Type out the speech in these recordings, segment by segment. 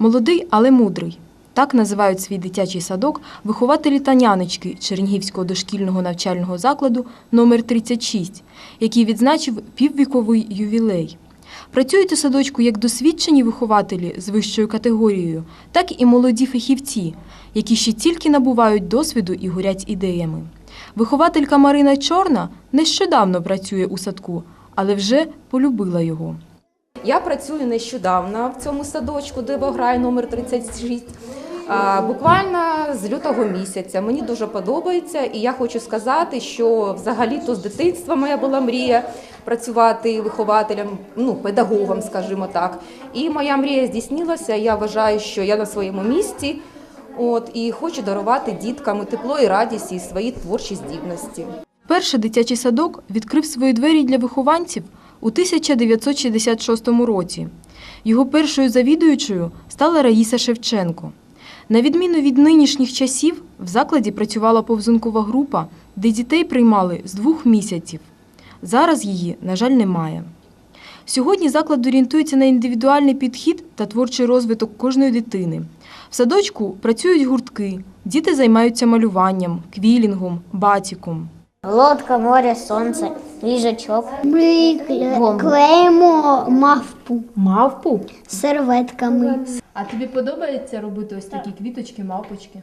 Молодий, але мудрий. Так називають свій дитячий садок вихователі та нянечки Чернігівського дошкільного навчального закладу номер 36, який відзначив піввіковий ювілей. Працюють у садочку як досвідчені вихователі з вищою категорією, так і молоді фахівці, які ще тільки набувають досвіду і горять ідеями. Вихователька Марина Чорна нещодавно працює у садку, але вже полюбила його. Я працюю нещодавно в цьому садочку, де граю номер 36. Буквально з лютого місяця мені дуже подобається, і я хочу сказати, що взагалі-то з дитинства моя була мрія працювати вихователем, ну педагогом, скажімо так. І моя мрія здійснилася. Я вважаю, що я на своєму місці. От і хочу дарувати діткам і тепло і радість і свої творчі здібності. Перший дитячий садок відкрив свої двері для вихованців у 1966 році. Його першою завідуючою стала Раїса Шевченко. На відміну від нинішніх часів, в закладі працювала повзункова група, де дітей приймали з двох місяців. Зараз її, на жаль, немає. Сьогодні заклад орієнтується на індивідуальний підхід та творчий розвиток кожної дитини. В садочку працюють гуртки, діти займаються малюванням, квілінгом, батіком. Лодка, море, сонце, ліжачок. Ми кле- клеїмо мавпу Мавпу? серветками. А тобі подобається робити ось такі квіточки, мавпочки?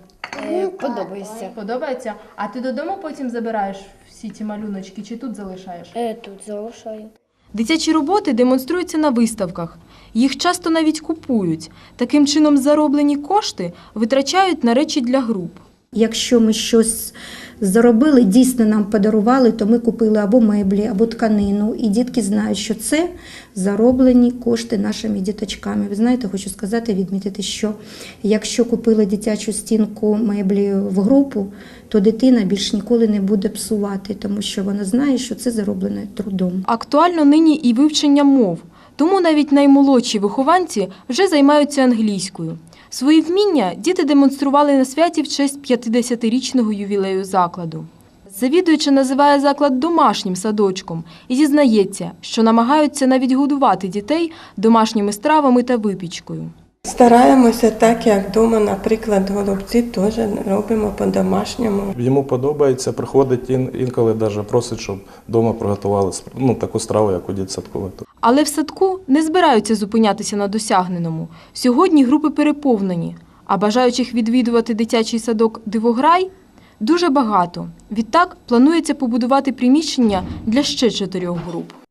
Подобається. Подобається? А ти додому потім забираєш всі ці малюночки чи тут залишаєш? Е, Тут залишаю. Дитячі роботи демонструються на виставках. Їх часто навіть купують. Таким чином зароблені кошти витрачають на речі для груп. Якщо ми щось заробили, дійсно нам подарували, то ми купили або меблі, або тканину. І дітки знають, що це зароблені кошти нашими діточками. Ви знаєте, хочу сказати, відмітити, що якщо купили дитячу стінку меблі в групу, то дитина більш ніколи не буде псувати, тому що вона знає, що це зароблене трудом. Актуально нині і вивчення мов. Тому навіть наймолодші вихованці вже займаються англійською. Свої вміння діти демонстрували на святі в честь 50-річного ювілею закладу. Завідуюча називає заклад домашнім садочком і зізнається, що намагаються навіть годувати дітей домашніми стравами та випічкою. Стараємося так, як вдома, наприклад, голубці теж робимо по-домашньому. Йому подобається, приходить інколи навіть просить, щоб вдома приготували ну, таку страву, як у дитсадку. Але в садку не збираються зупинятися на досягненому. Сьогодні групи переповнені, а бажаючих відвідувати дитячий садок Дивограй дуже багато. Відтак планується побудувати приміщення для ще чотирьох груп.